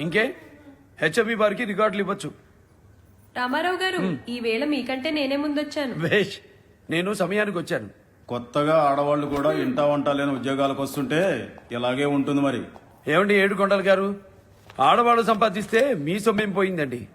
ఇంకే? హెచ్ఎంఈ వారికి రికార్డులు ఇవ్వచ్చు. రామారావు గారు ఈ వేళ మీకంటే నేనే ముందొచ్చాను. వేష్ నేను సమయానికి వచ్చాను. కొత్తగా ఆడవాళ్ళు కూడా ఇంటా వంట లేని ఉద్యోగాలకు వస్తుంటే ఇలాగే ఉంటుంది మరి. ఏమండి ఏడుకొండలు గారు ఆడవాళ్ళు సంపాదిస్తే మీ సొమ్మేం పోయిందండి?